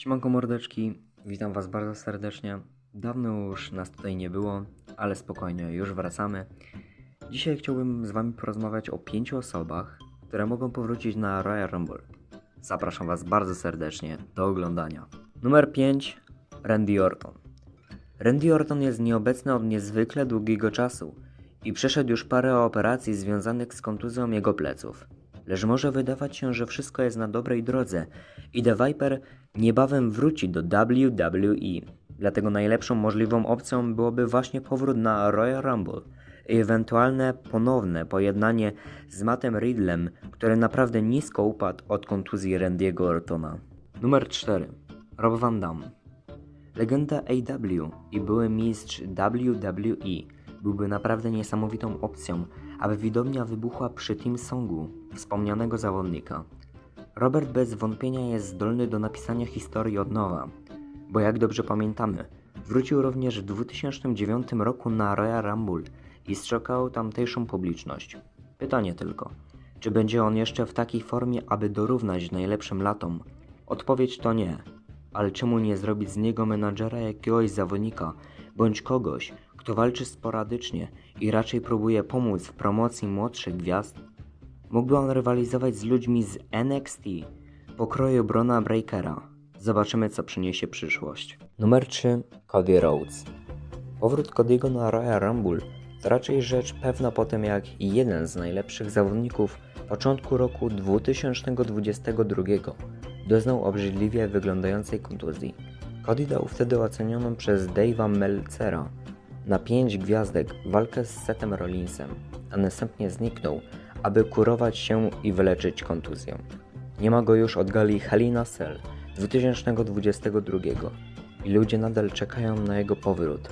Siemanko mordeczki, witam was bardzo serdecznie. Dawno już nas tutaj nie było, ale spokojnie, już wracamy. Dzisiaj chciałbym z wami porozmawiać o pięciu osobach, które mogą powrócić na Royal Rumble. Zapraszam was bardzo serdecznie do oglądania. Numer 5. Randy Orton. Randy Orton jest nieobecny od niezwykle długiego czasu i przeszedł już parę operacji związanych z kontuzją jego pleców. Lecz może wydawać się, że wszystko jest na dobrej drodze i The Viper niebawem wróci do WWE. Dlatego najlepszą możliwą opcją byłoby właśnie powrót na Royal Rumble i ewentualne ponowne pojednanie z Mattem Riddlem, który naprawdę nisko upadł od kontuzji Randy'ego Ortona. Numer 4. Rob Van Dam. Legenda AW i były mistrz WWE byłby naprawdę niesamowitą opcją, aby widownia wybuchła przy Team Songu wspomnianego zawodnika. Robert bez wątpienia jest zdolny do napisania historii od nowa, bo jak dobrze pamiętamy, wrócił również w 2009 roku na Royal Rumble i strzekał tamtejszą publiczność. Pytanie tylko, czy będzie on jeszcze w takiej formie, aby dorównać najlepszym latom? Odpowiedź to nie, ale czemu nie zrobić z niego menadżera jakiegoś zawodnika, bądź kogoś, kto walczy sporadycznie i raczej próbuje pomóc w promocji młodszych gwiazd? Mógłby on rywalizować z ludźmi z NXT, pokroju Brona Breakera. Zobaczymy, co przyniesie przyszłość. Numer 3. Cody Rhodes. Powrót Cody'ego na Royal Rumble to raczej rzecz pewna po tym, jak jeden z najlepszych zawodników początku roku 2022 doznał obrzydliwie wyglądającej kontuzji. Cody dał wtedy ocenioną przez Dave'a Meltzera na 5 gwiazdek walkę z Setem Rollinsem, a następnie zniknął, aby kurować się i wyleczyć kontuzję. Nie ma go już od gali Helena Cell 2022 i ludzie nadal czekają na jego powrót.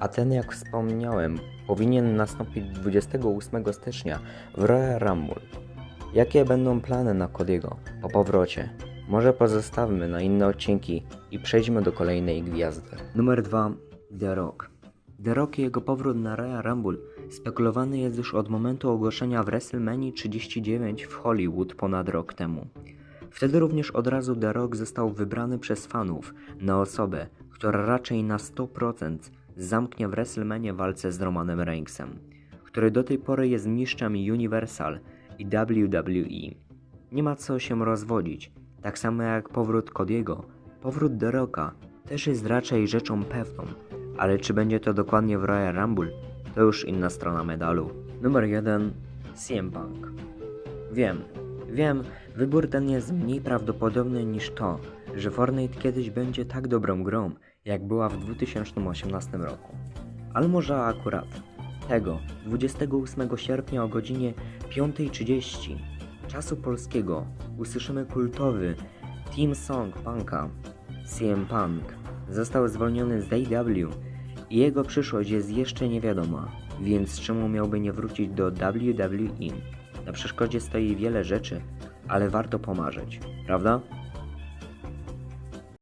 A ten, jak wspomniałem, powinien nastąpić 28 stycznia w Royal Rumble. Jakie będą plany na Cody'ego po powrocie? Może pozostawmy na inne odcinki i przejdźmy do kolejnej gwiazdy. Numer 2. The Rock. The Rock i jego powrót na Royal Rumble spekulowany jest już od momentu ogłoszenia w WrestleMania 39 w Hollywood ponad rok temu. Wtedy również od razu The Rock został wybrany przez fanów na osobę, która raczej na 100% zamknie w WrestleMania walce z Romanem Reignsem, który do tej pory jest mistrzem Universal i WWE. Nie ma co się rozwodzić, tak samo jak powrót Cody'ego, powrót The Rocka też jest raczej rzeczą pewną, ale czy będzie to dokładnie w Royal Rumble, to już inna strona medalu. Numer 1. CM Punk. Wiem, wiem, wybór ten jest mniej prawdopodobny niż to, że Fortnite kiedyś będzie tak dobrą grą, jak była w 2018 roku. Ale może akurat tego 28 sierpnia o godzinie 5.30 czasu polskiego usłyszymy kultowy Team Song Punka CM Punk został zwolniony z AW i jego przyszłość jest jeszcze niewiadoma, więc czemu miałby nie wrócić do WWE? Na przeszkodzie stoi wiele rzeczy, ale warto pomarzyć, prawda?